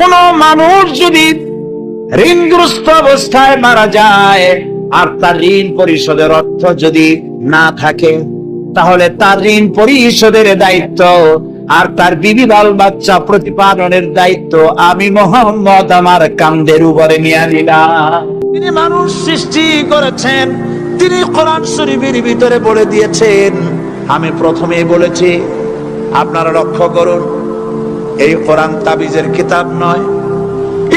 কোন মানুষ যদি ঋণগ্রস্ত অবস্থায় মারা যায়, আর তার ঋণ পরিশোধের অর্থ যদি না থাকে, তাহলে তার ঋণ পরিশোধের দায়িত্ব, আর তার বিবি বাল বাচ্চা প্রতিপালনের দায়িত্ব আমি মোহাম্মদ আমার কান্দের উপরে নিয়ে নিলাম। তিনি মানুষ সৃষ্টি করেছেন, তিনি কোরআন শরীফের ভিতরে বলে দিয়েছেন। আমি প্রথমেই বলেছি, আপনারা লক্ষ্য করুন এই কোরআন তাবিজের কিতাব নয়,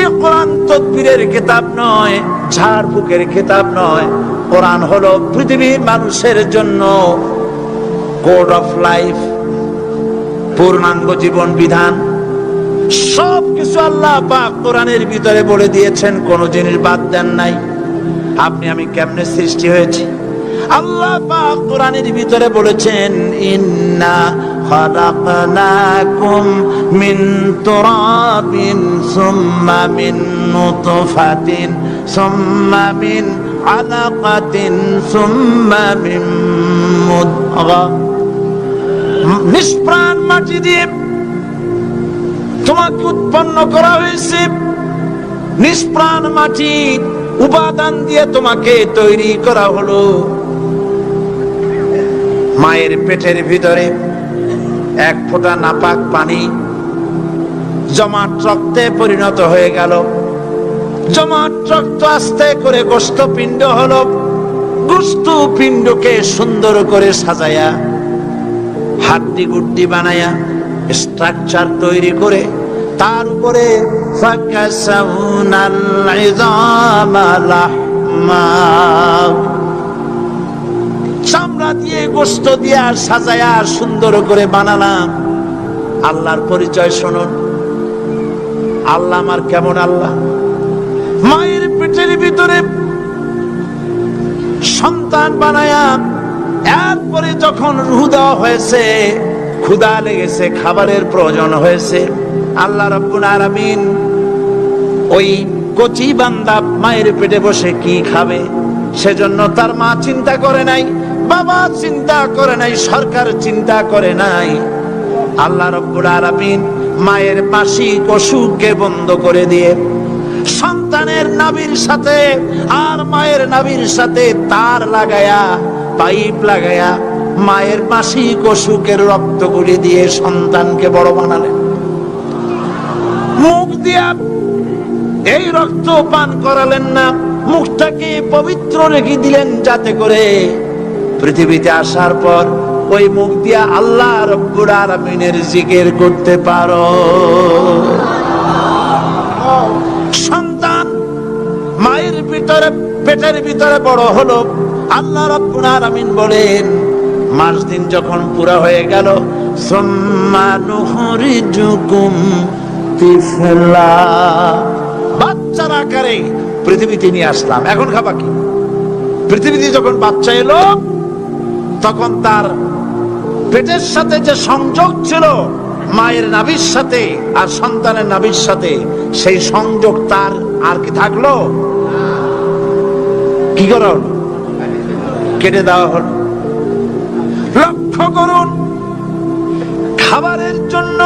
এই কোরআন তদবিরের কিতাব নয় ঝাড়ফুকের কিতাব নয়। কোরআন হলো পৃথিবীর মানুষের জন্য কোড অফ লাইফ, পূর্ণাঙ্গ জীবন বিধান। সব কিছু আল্লাহ পাক কোরআনের ভিতরে বলে দিয়েছেন, কোন জিনিস বাদ দেন নাই। আপনি, আমি কেমনে সৃষ্টি হয়েছি? আল্লাহ পাক কোরআনের ভিতরে বলেছেন, ইন্না খালাকনাকুম মিন তুরাবিন সুম্মা মিন নুতফাতিন সুম্মা মিন আলাকাতিন সুম্মা মিন মুদগা নিষ্প্রাণ মাটি দিয়ে তোমাকে উৎপন্ন করা হয়েছে। নিষ্প্রাণ মাটি উপাদান দিয়ে তোমাকে তৈরি করা হলো। মায়ের পেটের ভিতরে এক ফোঁটা নাপাক পানি জমাট রক্তে পরিণত হয়ে গেল। জমাট রক্ত আস্তে করে গোস্ত পিণ্ড হলো। গোস্ত পিণ্ডকে সুন্দর করে সাজায়া, হাড্ডি গুড্ডি বানায়া স্ট্রাকচার তৈরি করে, তার উপরে ফাকাসাউনাল ইযামা লাহমা দিয়ে গোস্ত দিয়ে সাজায়া সুন্দর করে বানালাম। আল্লাহর পরিচয় শুনুন। আল্লাহ আমার কেমন আল্লাহ? মায়ের পেটের ভিতরে সন্তান বানায়া এরপরে যখন রুহ দেওয়া হয়েছে ক্ষুদা লেগেছে, খাবারের প্রয়োজন হয়েছে। আল্লাহ রব্বুল আলামিন ওই কচি বান্দা মায়ের পেটে বসে কি খাবে? সেজন্য তার মা চিন্তা করে নাই। বাবা চিন্তা করে নাই, সরকার চিন্তা করে নাই। আল্লাহ রব্বুল আলামিন মায়ের মাসিক অসুখকে বন্ধ করে দিয়ে সন্তানের নাবির সাথে আর মায়ের নাবির সাথে তার লাগায়া, পাইপ লাগায়া মায়ের মাসিক অসুখের রক্তগুলি দিয়ে সন্তানকে বড় বানালেন। মুখ দিয়া এই রক্ত পান করালেন না, মুখটাকে পবিত্র রেখে দিলেন যাতে করে পৃথিবীতে আসার পর ওই মুখ দিয়া আল্লাহ রব্বুর আলমিনের জিকির করতে পারো। সন্তান মায়ের ভিতরে, পেটের ভিতরে বড় হলো। আল্লাহ বলেন, মাস দিন যখন পুরা হয়ে গেল বাচ্চার আকারে পৃথিবীতে নিয়ে আসলাম। এখন খাবা কি? পৃথিবীতে যখন বাচ্চা এলো তখন তার পেটের সাথে যে সংযোগ ছিল, মায়ের নাভির সাথে আর সন্তানের নাভির সাথে, সেই সংযোগ তার আর কি থাকল? কি করা কেটে দেওয়া হলো। লক্ষ্য করুন, খাবারের জন্য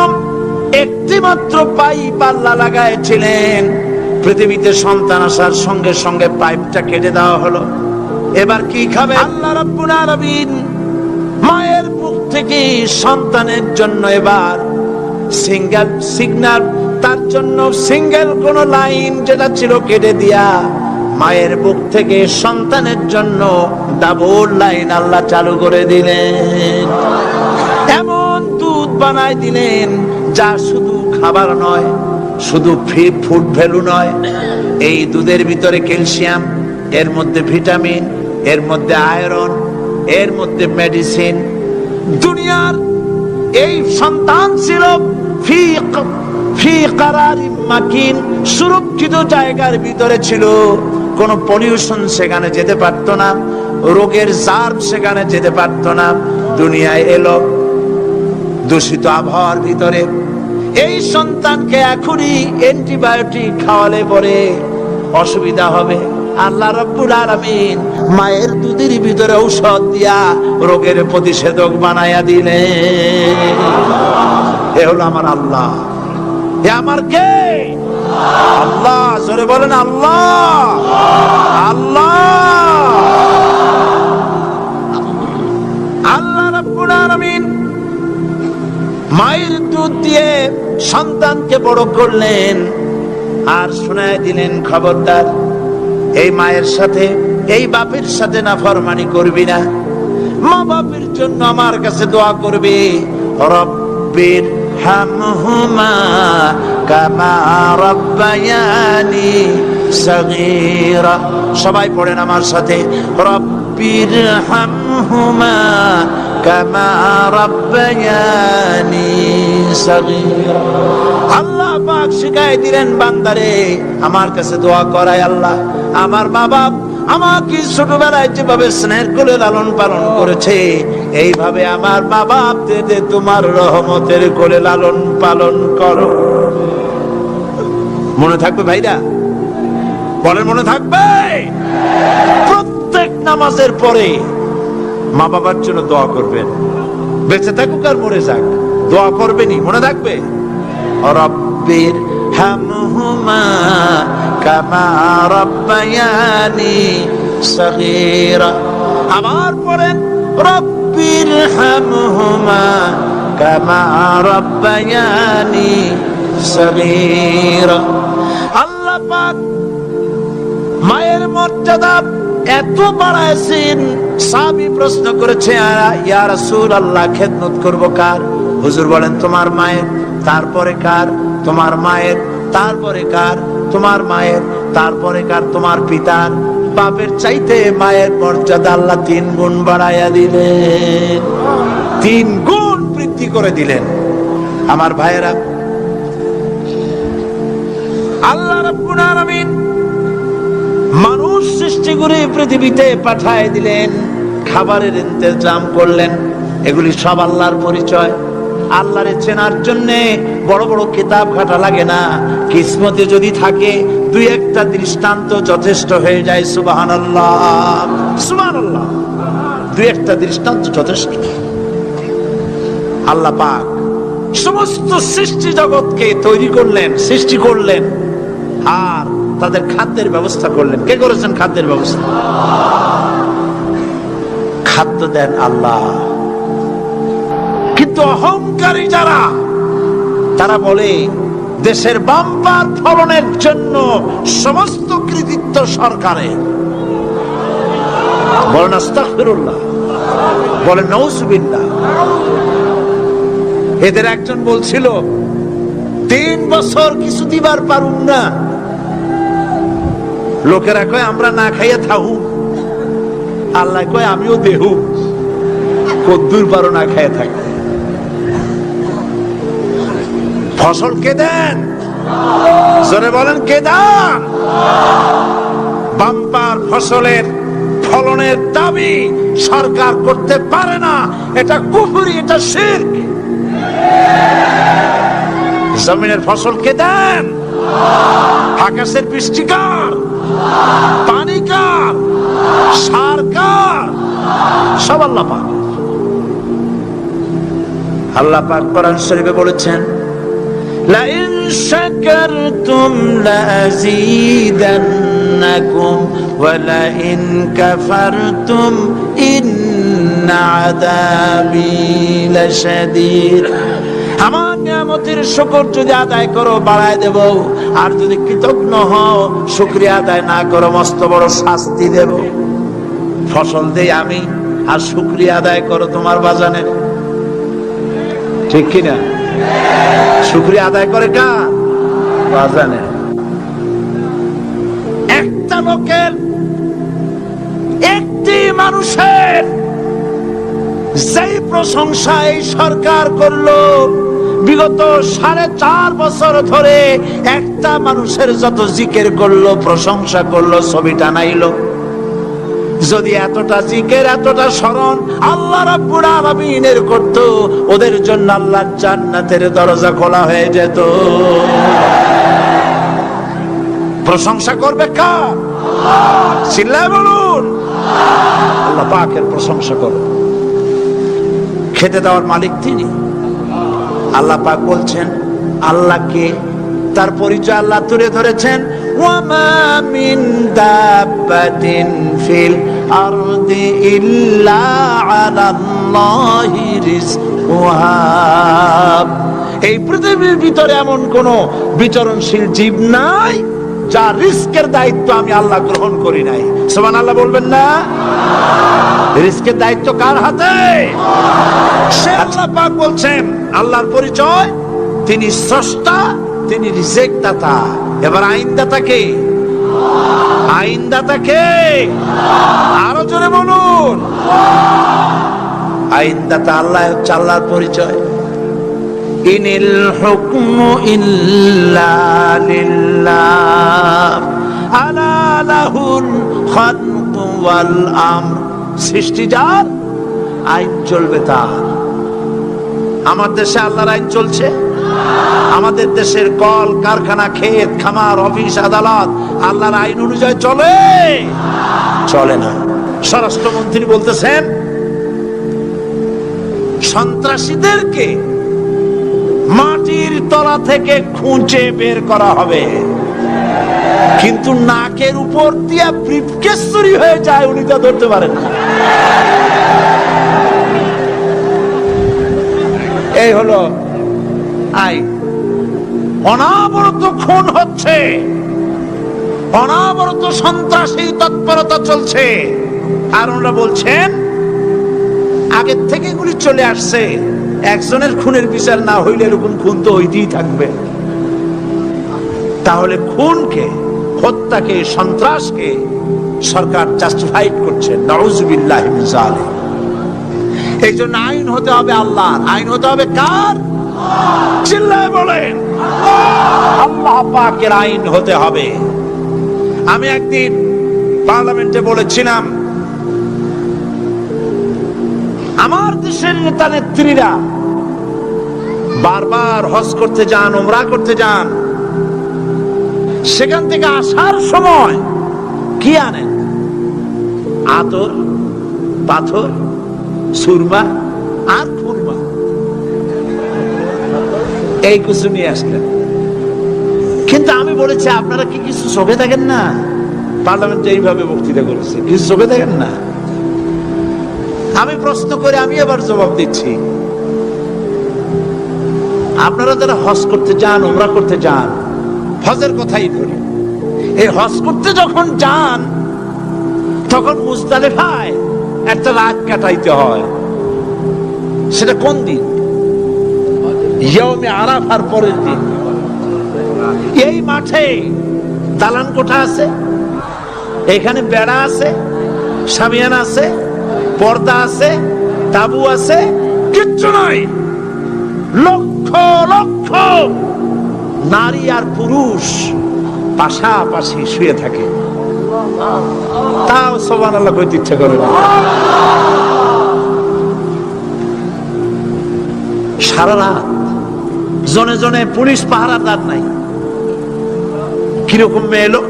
একটি মাত্র পাইপ আল্লাহ লাগাইছিলেন। পৃথিবীতে সন্তান আসার সঙ্গে সঙ্গে পাইপটা কেটে দেওয়া হলো। এবার কি খাবে আল্লাহ রাব্বুল আলামিন মায়ের মুখ থেকে সন্তানের জন্য এবার সিঙ্গেল সিগন্যাল, তার জন্য সিঙ্গেল কোন লাইন যেটা ছিল কেটে দিয়া মায়ের বুক থেকে সন্তানের জন্য ডাবল লাইন আল্লাহ চালু করে দিলেন। এমন দুধ বানায় দিলেন যা শুধু খাবার নয়, শুধু ফ্রি ফুড ভ্যালু নয়, এই দুধের ভিতরে ক্যালসিয়াম, এর মধ্যে ভিটামিন, এর মধ্যে আয়রন এর মধ্যে মেডিসিন দুনিয়ার এই সন্তান ছিল ফি ফি কারারি মাকিন, সুরক্ষিত জায়গার ভিতরে ছিল। কোন পলিউশন সেখানে যেতে পারতো না, রোগের জার্ম সেখানে যেতে পারতো না, দুনিয়ায় এলো দূষিত আবহাওয়ার ভিতরে। এই সন্তানকে এখনই অ্যান্টিবায়োটিক খাওয়ালে পরে অসুবিধা হবে। আল্লাহ রব্বুল আলামিন মায়ের দুধের ভিতরে ঔষধ দিয়া রোগের প্রতিষেধক বানায়া দিলে। এ হলো আমার আল্লাহ। এ আমার কে? আল্লাহ, জোরে বলেন আল্লাহ। আল্লাহ। আল্লাহ রাব্বুল আলামিন মায়ের দুধ দিয়ে সন্তানকে বড় করলেন আর শোনায় দিলেন খবরদার। এই মায়ের সাথে, এই বাপের সাথে না ফরমানি করবি না। মা বাপের জন্য আমার কাছে দোয়া করবি, রব্বির হামহুমা কামা রব্বায়ানি সগীরা। সবাই পড়েন আমার সাথে, রব্বির হামহুমা কামা রব্বায়ানি সগীরা। আল্লাহ পাক শিখাই দিলেন বান্দারে, আমার কাছে দোয়া করায় আল্লাহ। আমার বাপ আমাকে ছোটবেলায় যেভাবে স্নেহের কোলে লালন পালন করেছে, এইভাবে আমার দে তোমার রহমতের কোলে লালন পালন করো। মনে থাকবে ভাইরা? বলেন, মনে থাকবে? প্রত্যেক নামাজের পরে মা বাবার জন্য দোয়া করবেন। বেঁচে থাকুক আর মরে যাক। দোয়া করবেনই মনে থাকবে? রব্বির হামহুমা কামা রব্বায়ানি সগীরা। আমার পড়েন, রব্বির হামহুমা কামা রব্বায়ানি সগীরা। আল্লাহ পাক মায়ের মর্যাদা এত বাড়াইছেন সাবি প্রশ্ন করেছে ইয়া রাসূল আল্লাহ খেদমত করব কার? হুজুর বলেন, তোমার মায়ের, তারপরে কার? তোমার মায়ের, তারপরে কার? তোমার মায়ের তারপরে কার তোমার পিতার বাপের চাইতে মায়ের মর্যাদা আল্লাহ তিন গুণ বাড়াইয়া দিলেন। তিন গুণ বৃদ্ধি করে দিলেন। আমার ভাইয়েরা, আল্লাহ রাব্বুল আলামিন মানুষ সৃষ্টি করে পৃথিবীতে পাঠায় দিলেন, খাবারের ইন্তজাম করলেন। এগুলি সব আল্লাহর পরিচয়। আল্লাহরে চেনার জন্য বড় বড় কিতাব ঘাটা লাগে না। কিসমতে যদি থাকে, দুই একটা দৃষ্টান্ত যথেষ্ট হয়ে যায় সুবাহান দুই একটা দৃষ্টান্ত যথেষ্ট। আল্লাহ পাক সমস্ত সৃষ্টি জগৎকে তৈরি করলেন, সৃষ্টি করলেন, আর তাদের খাদ্যের ব্যবস্থা করলেন। কে করেছেন খাদ্যের ব্যবস্থা? খাদ্য দেন আল্লাহ। কিন্তু অহংকারী যারা, তারা বলে, দেশের বাম্পার ফলনের জন্য সমস্ত কৃতিত্ব সরকারের। বলেন, আস্তাগফিরুল্লাহ। বলেন নৌসুবিল্লাহ এদের একজন বলছিল, তিন বছর কিছু দিবার পারুম না। লোকেরা কয়, আমরা না খাইয়া থাকু আল্লাহ কয়, আমিও দেহু। কদ্দুর পারো না খাইয়া থাকি। ফসল কে দেন? জোরে বলেন, কে দেন? বাম্পার ফসলের ফলনের দাবি সরকার করতে পারে না। এটা কুফুরি, এটা শির্ক। জমিনের ফসল কে দেন? আকাশের বৃষ্টি কার পানি কার? সার কার? সব আল্লাহ পাক কোরআন শরীফে বলেছেন لئن شكرتم لأزيدنكم ولئن كفرتم إن عذابي لشديد আমার নিয়ামতের শুকর যদি আদায় করো বাড়ায় দেব আর যদি কৃতজ্ঞ হও শুক্রিয়া আদায় না করো মস্ত বড় শাস্তি দেব ফসল দেই আমি আর শুক্রিয়া আদায় করো তোমার বাজানের ঠিক কিনা শুক্রিয়া আদায় করে কার? একটা লোকের একটি মানুষের যেই প্রশংসা এই সরকার করল, বিগত সাড়ে চার বছর ধরে একটা মানুষের যত জিকের করল, প্রশংসা করল ছবি টানাইলো যদি এতটা জিকের, এতটা স্মরণ আল্লাহ রাব্বুল আলামিনের করত, ওদের জন্য আল্লাহর জান্নাতের দরজা খোলা হয়ে যেত। প্রশংসা করবে কার? চিল্লায় বলুন। আল্লাহ পাকের প্রশংসা করো। খেতে দেওয়ার মালিক তিনি। আল্লাহ পাক বলছেন, আল্লাহকে তার পরিচয় আল্লাহ তুলে ধরেছেন। ওয়ামা মিন দাব্বাতিন ফিল আরদি ইল্লা আলাল্লাহি রিজকুহা। এই পৃথিবীর ভিতরে এমন কোন বিচরণশীল জীব নাই, যার রিস্কের দায়িত্ব আমি আল্লাহ গ্রহণ করি নাই। সোমান আল্লাহ বলবেন না? রিস্কের দায়িত্ব কার হাতে? সে আল্লাহ পাক বলছেন, আল্লাহর পরিচয়, তিনি স্রষ্টা, তিনি রিজেক দাতা এবার আইনদাতা কে? আইনদাতা কে আরও জোরে বলুন। আইনদাতা আল্লাহ হচ্ছে আল্লাহর পরিচয়। ইনিল হুকমু ইল্লা লিল্লাহ। আলা লাহুল খালকু ওয়াল আমর। সৃষ্টি যার, আইন চলবে তার। আমার দেশে আল্লাহর আইন চলছে। আমাদের দেশের কল, কারখানা, ক্ষেত, খামার, অফিস, আদালত, আল্লাহর আইন অনুযায়ী চলে। চলে না। স্বরাষ্ট্রমন্ত্রী বলতেছেন, সন্ত্রাসীদেরকে মাটির তলা থেকে খুঁজে বের করা হবে। কিন্তু নাকের উপর দিয়া ব্রিফকেস হয়ে যায়, উনি তা ধরতে পারেন না। এই হলো আই অনাবরত খুন হচ্ছে। অনাবরত সন্ত্রাসী তৎপরতা চলছে। আর ওনারা বলছেন, আগের থেকে এগুলি চলে আসছে। একজনের খুনের বিচার না হইলে এরকম খুন তো হইতেই থাকবে। তাহলে খুনকে, হত্যাকে, সন্ত্রাসকে সরকার জাস্টিফাইড করছে। নওয়াজবিল্লাহ এই জন্য আইন হতে হবে আল্লাহর। আইন হতে হবে কার? চিল্লায় বলেন। আল্লাহ পাকের আইন হতে হবে। আমি একদিন পার্লামেন্টে বলেছিলাম, আমার দেশের নেতা নেত্রীরা বারবার হজ করতে যান ওমরা করতে যান, সেখান থেকে আসার সময় কি আনেন? আতর, পাথর, সুরমা আর এই কিছু নিয়ে আসলেন। কিন্তু আমি বলেছি আপনারা কি কিছু চোখে দেখেন না? পার্লামেন্টে এইভাবে বক্তৃতা করেছে। কিছু চোখে দেখেন না? আমি প্রশ্ন করে আমি এবার জবাব দিচ্ছি। আপনারা যারা হজ করতে যান ওমরা করতে যান হজের কথাই ধরি। এই হজ করতে যখন যান তখন মুজদালেফায় একটা রাত কাটাইতে হয়। সেটা কোন দিন? ইয়মে আরাফার পরের দিন। এই মাঠে দালান কোঠা আছে, এখানে বেড়া আছে, সামিয়ান আছে, পর্দা আছে, তাবু আছে, কিচ্ছু নাই। লক্ষ লক্ষ নারী আর পুরুষ পাশাপাশি শুয়ে থাকে। তাও সবান আল্লাহ কইতে ইচ্ছা করে না। সারা রাত জনে জনে পুলিশ পাহারাদার নাই। কীরকম মেয়ে এলো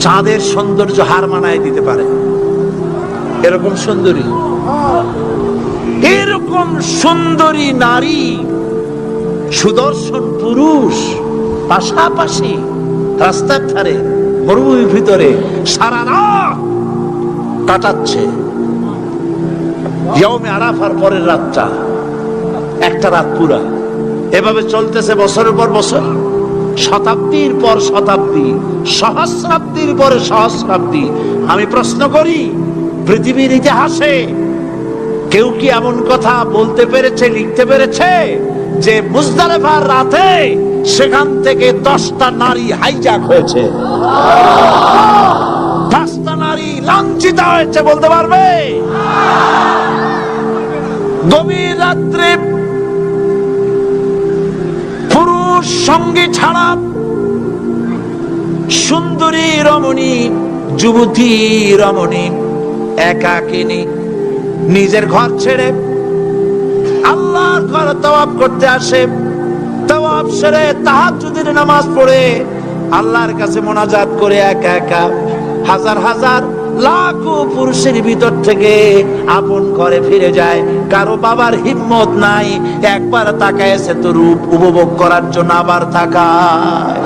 চাঁদের সৌন্দর্য হার মানায় দিতে পারে। এরকম সুন্দরী? এরকম সুন্দরী নারী, সুদর্শন পুরুষ, পাশাপাশি রাস্তার ধারে, মরুভূমির ভিতরে সারা রাত কাটাচ্ছে। আরাফার পরের রাতটা। একটা রাত পুরা। এভাবে চলতেছে বছরের পর বছর। শতাব্দীর পর শতাব্দী, সহস্রাব্দীর পরে সহস্রাব্দী। আমি প্রশ্ন করি, পৃথিবীর ইতিহাসে কেউ কি এমন কথা বলতে পেরেছে, লিখতে পেরেছে? যে মুজদালেফার রাতে সেখান থেকে দশটা নারী হাইজাক হয়েছে। দশটা নারী লাঞ্ছিত হয়েছে বলতে পারবে? গভীর রাত্রে পুরুষ সঙ্গে ছাড়া সুন্দরী রমণী, যুবতী রমণী একাকিনী নিজের ঘর ছেড়ে আল্লাহর ঘরে তওয়াব করতে আসে। তওয়াব সেরে তাহাজ্জুদের নামাজ পড়ে, আল্লাহর কাছে মোনাজাত করে একা একা হাজার হাজার লাখো পুরুষের ভিতর থেকে আপন ঘরে ফিরে যায়। কারও বাবার হিম্মত নাই, একবার তাকায় সে তো রূপ উপভোগ করার জন্য আবার তাকায়।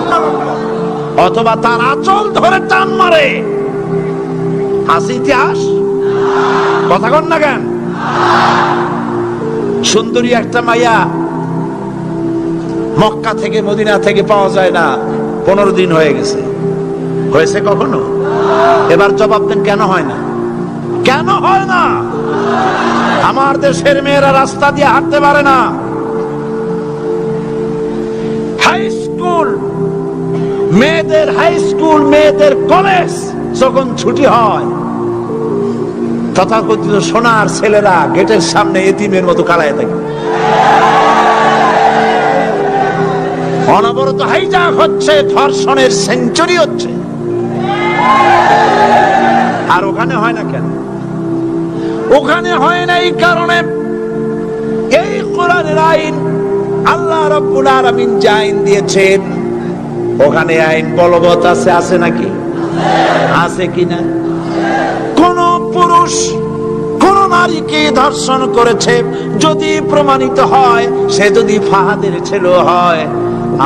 অথবা তার আঁচল ধরে টান মারে। আছে ইতিহাস? কথা কন না কেন? সুন্দরী একটা মাইয়া মক্কা থেকে মদিনা থেকে পাওয়া যায় না। পনেরো দিন হয়ে গেছে। হয়েছে কখনো? এবার জবাব দেন, কেন হয় না? কেন হয় না? আমার দেশের মেয়েরা রাস্তা দিয়ে হাঁটতে পারে না। হাই স্কুল মেয়েদের হাই স্কুল মেয়েদের কলেজ যখন ছুটি হয়, তথাকথিত সোনার ছেলেরা গেটের সামনে এতিমের মতো কালায় থাকে। অনবরত হাইজাক হচ্ছে, ধর্ষণের সেঞ্চুরি হচ্ছে। আর ওখানে হয় না কেন? ওখানে হয় না এই কারণে এই কোরআনের আইন আল্লাহ রব্বুল আলামিন যে আইন দিয়েছেন, ওখানে আইন বলবৎ আছে আছে নাকি? আছে কিনা? কোন পুরুষ কোন নারীকে ধর্ষণ করেছে, যদি প্রমাণিত হয়, সে যদি ফাহাদের ছেলে হয়,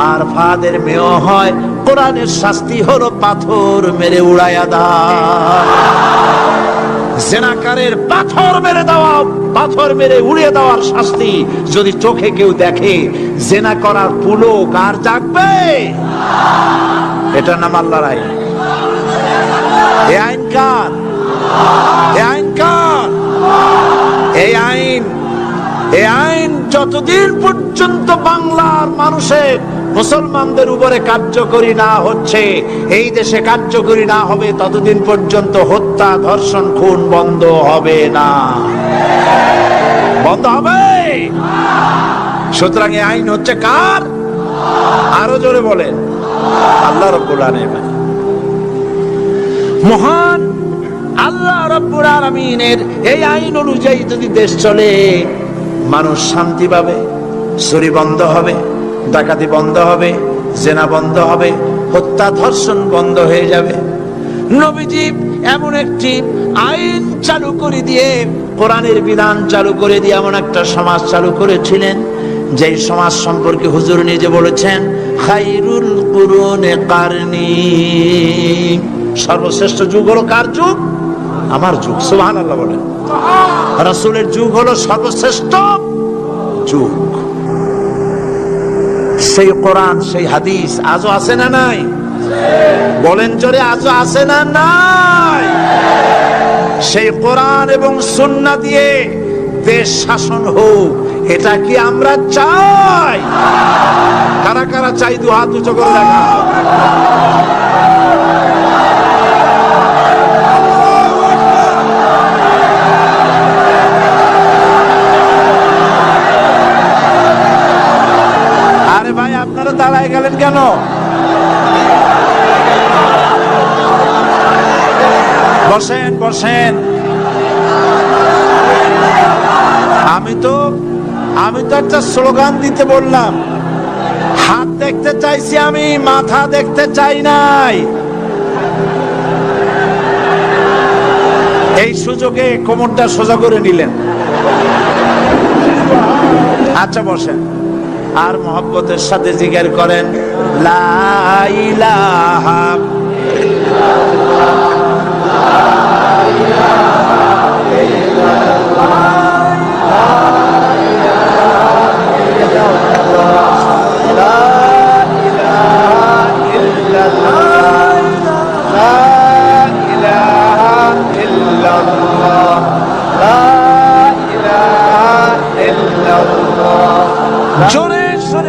আর ফাহাদের মেয়েও হয় কোরআনের শাস্তি হলো পাথর মেরে উড়াইয়া দাও। জেনাকারের পাথর মেরে দেওয়া, পাথর মেরে উড়িয়ে দেওয়ার শাস্তি যদি চোখে কেউ দেখে, জেনা করার পুলক আর জাগবে। এটা নাম আল্লাহর আইন। এই আইন কার? এই আইন কার? এই আইন এই আইন যতদিন পর্যন্ত বাংলার মানুষের মুসলমানদের উপরে কার্যকরী না হচ্ছে, এই দেশে কার্যকরী না হবে, ততদিন পর্যন্ত হত্যা, ধর্ষণ, খুন বন্ধ হবে না। বন্ধ হবে? সুতরাং এই আইন হচ্ছে কার? আরও জোরে বলেন। আল্লাহ রব্বুল আলামিন। মহান আল্লাহ রব্বুল আলামিনের এই আইন অনুযায়ী যদি দেশ চলে, মানুষ শান্তি পাবে চুরি বন্ধ হবে। ডাকাতি বন্ধ হবে, জেনা বন্ধ হবে, হত্যা ধর্ষণ বন্ধ হয়ে যাবে। নবীজি এমন একটি আইন চালু করে দিয়ে, কোরআনের বিধান চালু করে দিয়ে এমন একটা সমাজ চালু করেছিলেন, যেই সমাজ সম্পর্কে হুজুর নিজে বলেছেন, খাইরুল কুরুনে কারনি। সর্বশ্রেষ্ঠ যুগ হলো কার যুগ? আমার যুগ সুবহান আল্লাহ বলেন। রাসূলের যুগ হলো সর্বশ্রেষ্ঠ যুগ। সেই কোরআন, সেই হাদিস আজও আছে না নাই? বলেন জোরে, আজও আছে না নাই? সেই কোরআন এবং সুন্না দিয়ে দেশ শাসন হোক, এটা কি আমরা চাই? কারা কারা চাই দু হাত উঁচু করে দেখা আপনারা গেলেন কেন? বসেন বসেন। আমি তো আমি তো একটা স্লোগান দিতে বললাম। হাত দেখতে চাইছি আমি, মাথা দেখতে চাই নাই। এই সুযোগে কোমরটা সোজা করে নিলেন। আচ্ছা বসেন। আর মহব্বতের সাথে জিজ্ঞার করেন লা ইলাহা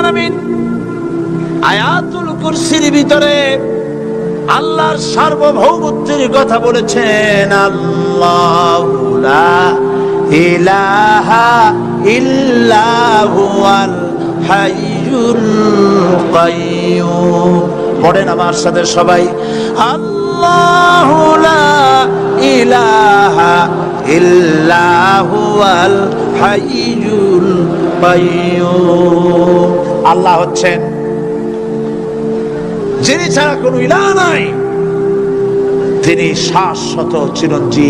আলামিন। আয়াতুল কুরসির ভিতরে আল্লাহর সার্বভৌমত্বের কথা বলেছেন, আল্লাহ ইলাহা ইল্লাহুয়াল হাইয়ুল কাইয়ুম। পড়েন আমার সাথে সবাই, আল্লাহু লা ইলাহা ইল্লাহুয়াল হাইয়ুল কাইয়ুম। আল্লাহ হচ্ছেন। যিনি ছাড়া কোনো ইলা নাই তিনি শাশ্বত চিরঞ্জীব।